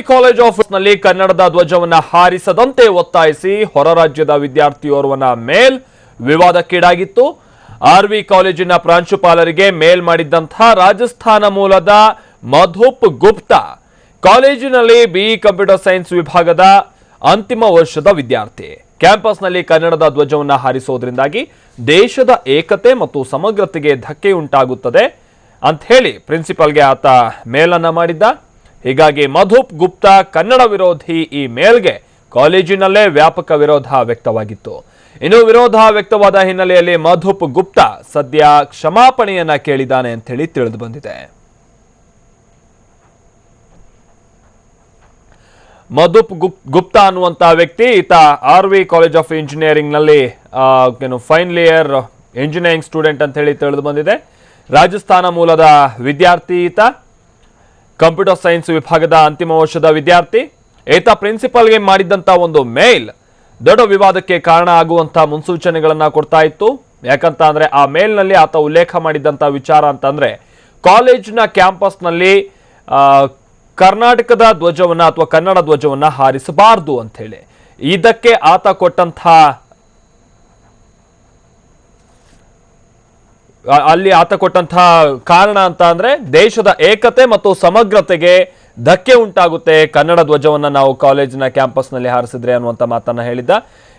RV college ಆಫೀಸ್ನಲ್ಲಿ ಕನ್ನಡದ ಧ್ವಜವನ್ನ ಹಾರಿಸದಂತೆ ಒತ್ತಾಯಿಸಿ ಹೊರ ರಾಜ್ಯದ ವಿದ್ಯಾರ್ಥಿಯೋರ್ವನ ಮೇಲ್ ವಿವಾದಕ್ಕೀಡಾಗಿತ್ತು. ಆರ್ವಿ ಕಾಲೇಜಿನ ಪ್ರಾಂಶುಪಾಲರಿಗೆ ಮೇಲ್ ಮಾಡಿದ್ದಂತಹ ರಾಜಸ್ಥಾನ ಮೂಲದ ಮಧುಪ್ ಗುಪ್ತಾ ಕಾಲೇಜಿನಲ್ಲಿ ಬಿಇ ಕಂಪ್ಯೂಟರ್ ಸೈನ್ಸ್ ವಿಭಾಗದ ಅಂತಿಮ ವರ್ಷದ ವಿದ್ಯಾರ್ಥಿ. ಕ್ಯಾಂಪಸ್ನಲ್ಲಿ ಕನ್ನಡದ ಧ್ವಜವನ್ನ ಹಾರಿಸೋದ್ರಿಂದಾಗಿ ದೇಶದ ಏಕತೆ ಮತ್ತು ಸಮಗ್ರತೆಗೆ ಧಕ್ಕೆ ಉಂಟಾಗುತ್ತದೆ ಅಂತ ಹೇಳಿ ಪ್ರಿನ್ಸಿಪಲ್ಗೆ ಆತ ಮೇಲನ್ನ ಮಾಡಿದ್ದ. ಹೀಗಾಗಿ ಮಧುಪ್ ಗುಪ್ತಾ ಕನ್ನಡ ವಿರೋಧಿ ಈ ಮೇಲ್ಗೆ ಕಾಲೇಜಿನಲ್ಲೇ ವ್ಯಾಪಕ ವಿರೋಧ ವ್ಯಕ್ತವಾಗಿತ್ತು. ಇನ್ನು ವಿರೋಧ ವ್ಯಕ್ತವಾದ ಹಿನ್ನೆಲೆಯಲ್ಲಿ ಮಧುಪ್ ಗುಪ್ತಾ ಸದ್ಯ ಕ್ಷಮಾಪಣೆಯನ್ನ ಕೇಳಿದ್ದಾನೆ ಅಂತ ಹೇಳಿ ತಿಳಿದು ಬಂದಿದೆ. ಮಧುಪ್ ಗುಪ್, ಗುಪ್ತಾ ಅನ್ನುವಂತ ವ್ಯಕ್ತಿ ಈತ ಆರ್ ವಿ ಕಾಲೇಜ್ ಆಫ್ ಇಂಜಿನಿಯರಿಂಗ್ನಲ್ಲಿ ಏನು ಫೈನಲ್ ಇಯರ್ ಇಂಜಿನಿಯರಿಂಗ್ ಸ್ಟೂಡೆಂಟ್ ಅಂತ ಹೇಳಿ ತಿಳಿದು ಬಂದಿದೆ. ರಾಜಸ್ಥಾನ ಮೂಲದ ವಿದ್ಯಾರ್ಥಿ ಈತ. ಕಂಪ್ಯೂಟರ್ ಸೈನ್ಸ್ ವಿಭಾಗದ ಅಂತಿಮ ವರ್ಷದ ವಿದ್ಯಾರ್ಥಿ, ಏತ ಪ್ರಿನ್ಸಿಪಾಲ್ಗೆ ಮಾಡಿದ್ದಂಥ ಒಂದು ಮೇಲ್ ದೊಡ್ಡ ವಿವಾದಕ್ಕೆ ಕಾರಣ ಆಗುವಂಥ ಮುನ್ಸೂಚನೆಗಳನ್ನು ಕೊಡ್ತಾ ಇತ್ತು. ಯಾಕಂತ ಅಂದರೆ ಆ ಮೇಲ್ನಲ್ಲಿ ಆತ ಉಲ್ಲೇಖ ಮಾಡಿದ್ದಂಥ ವಿಚಾರ ಅಂತಂದ್ರೆ, ಕಾಲೇಜಿನ ಕ್ಯಾಂಪಸ್ನಲ್ಲಿ ಕರ್ನಾಟಕದ ಧ್ವಜವನ್ನ ಅಥವಾ ಕನ್ನಡ ಧ್ವಜವನ್ನ ಹಾರಿಸಬಾರದು ಅಂತ ಹೇಳಿ. ಇದಕ್ಕೆ ಆತ ಕೊಟ್ಟಂತ ಅಲ್ಲಿ ಆತ ಕೊಟ್ಟಂತಹ ಕಾರಣ ಅಂತ ಅಂದ್ರೆ ದೇಶದ ಏಕತೆ ಮತ್ತು ಸಮಗ್ರತೆಗೆ ಧಕ್ಕೆ ಉಂಟಾಗುತ್ತೆ. ಕನ್ನಡ ಧ್ವಜವನ್ನ ನಾವು ಕಾಲೇಜಿನ ಕ್ಯಾಂಪಸ್ನಲ್ಲಿ ಹಾರಿಸಿದ್ರೆ ಅನ್ನುವಂಥ ಮಾತನ್ನ ಹೇಳಿದ್ದ.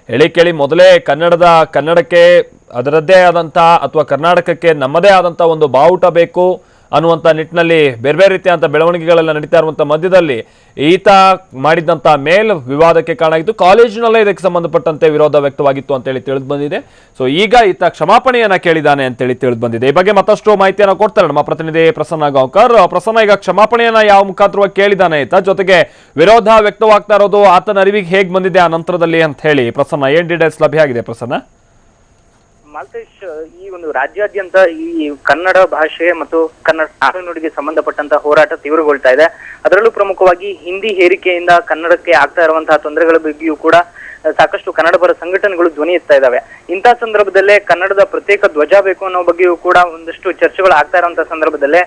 ಹೇಳಿ ಕೇಳಿ, ಮೊದಲೇ ಕನ್ನಡದ, ಕನ್ನಡಕ್ಕೆ ಅದರದ್ದೇ ಆದಂತಹ ಅಥವಾ ಕರ್ನಾಟಕಕ್ಕೆ ನಮ್ಮದೇ ಆದಂತಹ ಒಂದು ಬಾವುಟ ಬೇಕು. ಅನ್ನುವಂಥ ನಿಟ್ಟಿನಲ್ಲಿ ಬೇರೆ ಬೇರೆ ರೀತಿಯಾದಂಥ ಬೆಳವಣಿಗೆಗಳೆಲ್ಲ ನಡೀತಾ ಇರುವಂಥ ಮಧ್ಯದಲ್ಲಿ ಈತ ಮಾಡಿದಂಥ ಮೇಲ್ ವಿವಾದಕ್ಕೆ ಕಾರಣ ಆಗಿತ್ತು ಕಾಲೇಜಿನಲ್ಲೇ ಇದಕ್ಕೆ ಸಂಬಂಧಪಟ್ಟಂತೆ ವಿರೋಧ ವ್ಯಕ್ತವಾಗಿತ್ತು ಅಂತೇಳಿ ತಿಳಿದು ಬಂದಿದೆ. ಸೊ ಈಗ ಈತ ಕ್ಷಮಾಪಣೆಯನ್ನು ಕೇಳಿದ್ದಾನೆ ಅಂತೇಳಿ ತಿಳಿದು ಬಂದಿದೆ. ಈ ಬಗ್ಗೆ ಮತ್ತಷ್ಟು ಮಾಹಿತಿಯನ್ನು ಕೊಡ್ತಾರೆ ನಮ್ಮ ಪ್ರತಿನಿಧಿ ಪ್ರಸನ್ನ ಗಾಂವ್ಕರ್. ಪ್ರಸನ್ನ, ಈಗ ಕ್ಷಮಾಪಣೆಯನ್ನು ಯಾವ ಮುಖಾಂತರವಾಗಿ ಕೇಳಿದ್ದಾನೆ ಈತ? ಜೊತೆಗೆ ವಿರೋಧ ವ್ಯಕ್ತವಾಗ್ತಾ ಇರೋದು ಆತನ ಅರಿವಿಗೆ ಹೇಗೆ ಬಂದಿದೆ ಆ ನಂತರದಲ್ಲಿ ಅಂತ ಹೇಳಿ ಪ್ರಸನ್ನ, ಏನ್ ಡೀಟೇಲ್ಸ್ ಲಭ್ಯ ಆಗಿದೆ ಪ್ರಸನ್ನ? ಮಾಲ್ತೇಶ್, ಈ ಒಂದು ರಾಜ್ಯಾದ್ಯಂತ ಈ ಕನ್ನಡ ಭಾಷೆ ಮತ್ತು ಕನ್ನಡ ನಾಡುನುಡಿಗೆ ಸಂಬಂಧಪಟ್ಟಂತ ಹೋರಾಟ ತೀವ್ರಗೊಳ್ತಾ ಇದೆ. ಅದರಲ್ಲೂ ಪ್ರಮುಖವಾಗಿ ಹಿಂದಿ ಹೇರಿಕೆಯಿಂದ ಕನ್ನಡಕ್ಕೆ ಆಗ್ತಾ ಇರುವಂತಹ ತೊಂದರೆಗಳ ಬಗ್ಗೆಯೂ ಕೂಡ ಸಾಕಷ್ಟು ಕನ್ನಡ ಪರ ಸಂಘಟನೆಗಳು ಧ್ವನಿ ಎತ್ತಾ ಇದ್ದಾವೆ. ಇಂತಹ ಸಂದರ್ಭದಲ್ಲೇ ಕನ್ನಡದ ಪ್ರತ್ಯೇಕ ಧ್ವಜ ಬೇಕು ಅನ್ನೋ ಬಗ್ಗೆಯೂ ಕೂಡ ಒಂದಷ್ಟು ಚರ್ಚೆಗಳು ಆಗ್ತಾ ಇರುವಂತಹ ಸಂದರ್ಭದಲ್ಲೇ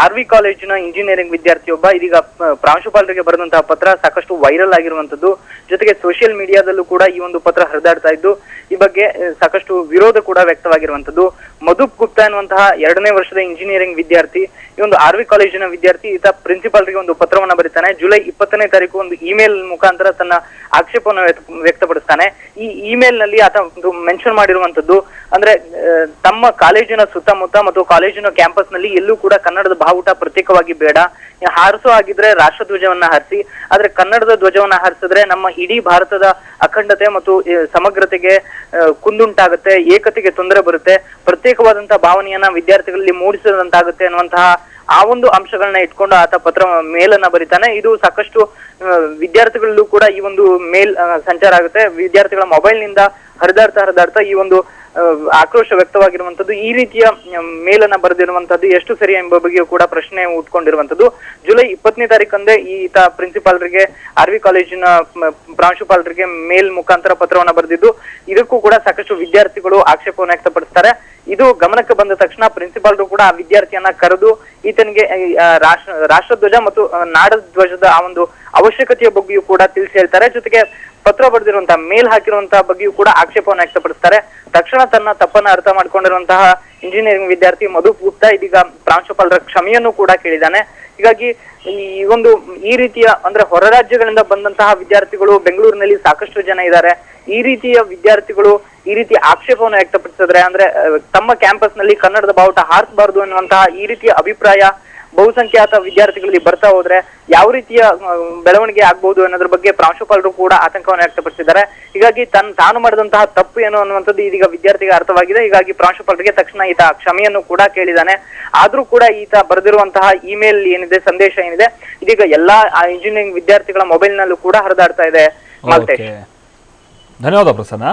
ಆರ್ ವಿ ಕಾಲೇಜಿನ ಇಂಜಿನಿಯರಿಂಗ್ ವಿದ್ಯಾರ್ಥಿಯೊಬ್ಬ, ಇದೀಗ ಪ್ರಾಂಶುಪಾಲರಿಗೆ ಬರೆದಂತಹ ಪತ್ರ ಸಾಕಷ್ಟು ವೈರಲ್ ಆಗಿರುವಂತದ್ದು ಜೊತೆಗೆ ಸೋಷಿಯಲ್ ಮೀಡಿಯಾದಲ್ಲೂ ಕೂಡ ಈ ಒಂದು ಪತ್ರ ಹರಿದಾಡ್ತಾ ಇದ್ದು ಬಗ್ಗೆ ಸಾಕಷ್ಟು ವಿರೋಧ ಕೂಡ ವ್ಯಕ್ತವಾಗಿರುವಂತದ್ದು ಮಧುಪ್ ಗುಪ್ತಾ ಎನ್ನುವಂತಹ ಎರಡನೇ ವರ್ಷದ ಇಂಜಿನಿಯರಿಂಗ್ ವಿದ್ಯಾರ್ಥಿ, ಈ ಒಂದು ಆರ್ವಿ ಕಾಲೇಜಿನ ವಿದ್ಯಾರ್ಥಿ, ಈತ ಪ್ರಿನ್ಸಿಪಾಲ್ರಿಗೆ ಒಂದು ಪತ್ರವನ್ನ ಬರೀತಾನೆ. ಜುಲೈ ಇಪ್ಪತ್ತನೇ ತಾರೀಕು ಒಂದು ಇಮೇಲ್ ಮುಖಾಂತರ ತನ್ನ ಆಕ್ಷೇಪವನ್ನು ವ್ಯಕ್ತ- ವ್ಯಕ್ತಪಡಿಸ್ತಾನೆ. ಈ ಇಮೇಲ್ನಲ್ಲಿ ಆತ ಒಂದು ಮೆನ್ಷನ್ ಮಾಡಿರುವಂತದ್ದು ಅಂದ್ರೆ ತಮ್ಮ ಕಾಲೇಜಿನ ಸುತ್ತಮುತ್ತ ಮತ್ತು ಕಾಲೇಜಿನ ಕ್ಯಾಂಪಸ್ನಲ್ಲಿ ಎಲ್ಲೂ ಕೂಡ ಕನ್ನಡದ ಬಾವುಟ ಪ್ರತ್ಯೇಕವಾಗಿ ಬೇಡ. ಹಾರಿಸೋ ಆಗಿದ್ರೆ ರಾಷ್ಟ್ರಧ್ವಜವನ್ನ ಹಾರಿಸಿ, ಆದ್ರೆ ಕನ್ನಡದ ಧ್ವಜವನ್ನ ಹಾರಿಸಿದ್ರೆ ನಮ್ಮ ಇಡೀ ಭಾರತದ ಅಖಂಡತೆ ಮತ್ತು ಸಮಗ್ರತೆಗೆ ಕುಂದುಂಟಾಗುತ್ತೆ, ಏಕತೆಗೆ ತೊಂದರೆ ಬರುತ್ತೆ ಪ್ರತ್ಯೇಕವಾದಂತಹ ಭಾವನೆಯನ್ನ ವಿದ್ಯಾರ್ಥಿಗಳಲ್ಲಿ ಮೂಡಿಸಿದಂತಾಗುತ್ತೆ ಅನ್ನುವಂತಹ ಆ ಒಂದು ಅಂಶಗಳನ್ನ ಇಟ್ಕೊಂಡು ಆತ ಪತ್ರ ಮೇಲನ್ನ ಬರೀತಾನೆ. ಇದು ಸಾಕಷ್ಟು ವಿದ್ಯಾರ್ಥಿಗಳಲ್ಲೂ ಕೂಡ ಈ ಒಂದು ಮೇಲ್ ಸಂಚಾರ ಆಗುತ್ತೆ. ವಿದ್ಯಾರ್ಥಿಗಳ ಮೊಬೈಲ್ನಿಂದ ಹರಿದಾಡ್ತಾ ಹರಿದಾಡ್ತಾ ಈ ಒಂದು ಆಕ್ರೋಶ ವ್ಯಕ್ತವಾಗಿರುವಂತದ್ದು ಈ ರೀತಿಯ ಮೇಲನ್ನ ಬರೆದಿರುವಂತದ್ದು ಎಷ್ಟು ಸರಿ ಎಂಬ ಬಗ್ಗೆಯೂ ಕೂಡ ಪ್ರಶ್ನೆ ಉಟ್ಕೊಂಡಿರುವಂತದ್ದು ಜುಲೈ ಇಪ್ಪತ್ತನೇ ತಾರೀಕಂದೇ ಈತ ಪ್ರಿನ್ಸಿಪಾಲ್ರಿಗೆ, ಆರ್ ವಿ ಕಾಲೇಜಿನ ಪ್ರಾಂಶುಪಾಲರಿಗೆ ಮೇಲ್ ಮುಖಾಂತರ ಪತ್ರವನ್ನ ಬರೆದಿದ್ದು, ಇದಕ್ಕೂ ಕೂಡ ಸಾಕಷ್ಟು ವಿದ್ಯಾರ್ಥಿಗಳು ಆಕ್ಷೇಪವನ್ನು ವ್ಯಕ್ತಪಡಿಸ್ತಾರೆ. ಇದು ಗಮನಕ್ಕೆ ಬಂದ ತಕ್ಷಣ ಪ್ರಿನ್ಸಿಪಾಲ್ರು ಕೂಡ ಆ ವಿದ್ಯಾರ್ಥಿಯನ್ನ ಕರೆದು, ಈತನಿಗೆ ರಾಷ್ಟ್ರ, ರಾಷ್ಟ್ರಧ್ವಜ ಮತ್ತು ನಾಡಧ್ವಜದ ಆ ಒಂದು ಅವಶ್ಯಕತೆಯ ಬಗ್ಗೆಯೂ ಕೂಡ ತಿಳಿಸಿ ಹೇಳ್ತಾರೆ. ಜೊತೆಗೆ ಪತ್ರ ಬರೆದಿರುವಂತಹ, ಮೇಲ್ ಹಾಕಿರುವಂತಹ ಬಗ್ಗೆಯೂ ಕೂಡ ಆಕ್ಷೇಪವನ್ನು ವ್ಯಕ್ತಪಡಿಸ್ತಾರೆ. ತಕ್ಷಣ ತನ್ನ ತಪ್ಪನ್ನ ಅರ್ಥ ಮಾಡ್ಕೊಂಡಿರುವಂತಹ ಇಂಜಿನಿಯರಿಂಗ್ ವಿದ್ಯಾರ್ಥಿ ಮಧು ಗುಪ್ತಾ ಇದೀಗ ಪ್ರಾಂಶುಪಾಲರ ಕ್ಷಮೆಯನ್ನು ಕೂಡ ಕೇಳಿದ್ದಾನೆ. ಹೀಗಾಗಿ, ಈ ಒಂದು, ಈ ರೀತಿಯ ಅಂದ್ರೆ ಹೊರ ರಾಜ್ಯಗಳಿಂದ ಬಂದಂತಹ ವಿದ್ಯಾರ್ಥಿಗಳು ಬೆಂಗಳೂರಿನಲ್ಲಿ ಸಾಕಷ್ಟು ಜನ ಇದ್ದಾರೆ. ಈ ರೀತಿಯ ವಿದ್ಯಾರ್ಥಿಗಳು ಈ ರೀತಿ ಆಕ್ಷೇಪವನ್ನು ವ್ಯಕ್ತಪಡಿಸಿದ್ರೆ ಅಂದ್ರೆ, ತಮ್ಮ ಕ್ಯಾಂಪಸ್ನಲ್ಲಿ ಕನ್ನಡದ ಬಾವುಟ ಹಾರಿಸಬಾರದು ಅನ್ನುವಂತಹ ಈ ರೀತಿಯ ಅಭಿಪ್ರಾಯ ಬಹುಸಂಖ್ಯಾತ ವಿದ್ಯಾರ್ಥಿಗಳಲ್ಲಿ ಬರ್ತಾ ಹೋದ್ರೆ ಯಾವ ರೀತಿಯ ಬೆಳವಣಿಗೆ ಆಗ್ಬಹುದು ಅನ್ನೋದ್ರ ಬಗ್ಗೆ ಪ್ರಾಂಶುಪಾಲರು ಕೂಡ ಆತಂಕವನ್ನು ವ್ಯಕ್ತಪಡಿಸಿದ್ದಾರೆ. ಹೀಗಾಗಿ ತನ್, ತಾನು ಮಾಡಿದಂತಹ ತಪ್ಪು ಏನು ಅನ್ನುವಂಥದ್ದು ಇದೀಗ ವಿದ್ಯಾರ್ಥಿಗೆ ಅರ್ಥವಾಗಿದೆ. ಹೀಗಾಗಿ ಪ್ರಾಂಶುಪಾಲರಿಗೆ ತಕ್ಷಣ ಈತ ಕ್ಷಮೆಯನ್ನು ಕೂಡ ಕೇಳಿದ್ದಾನೆ. ಆದ್ರೂ ಕೂಡ ಈತ ಬರೆದಿರುವಂತಹ ಇಮೇಲ್ ಏನಿದೆ, ಸಂದೇಶ ಏನಿದೆ, ಇದೀಗ ಎಲ್ಲಾ ಇಂಜಿನಿಯರಿಂಗ್ ವಿದ್ಯಾರ್ಥಿಗಳ ಮೊಬೈಲ್ ನಲ್ಲೂ ಕೂಡ ಹರಿದಾಡ್ತಾ ಇದೆ. ಧನ್ಯವಾದ ಪ್ರಸನ್ನ.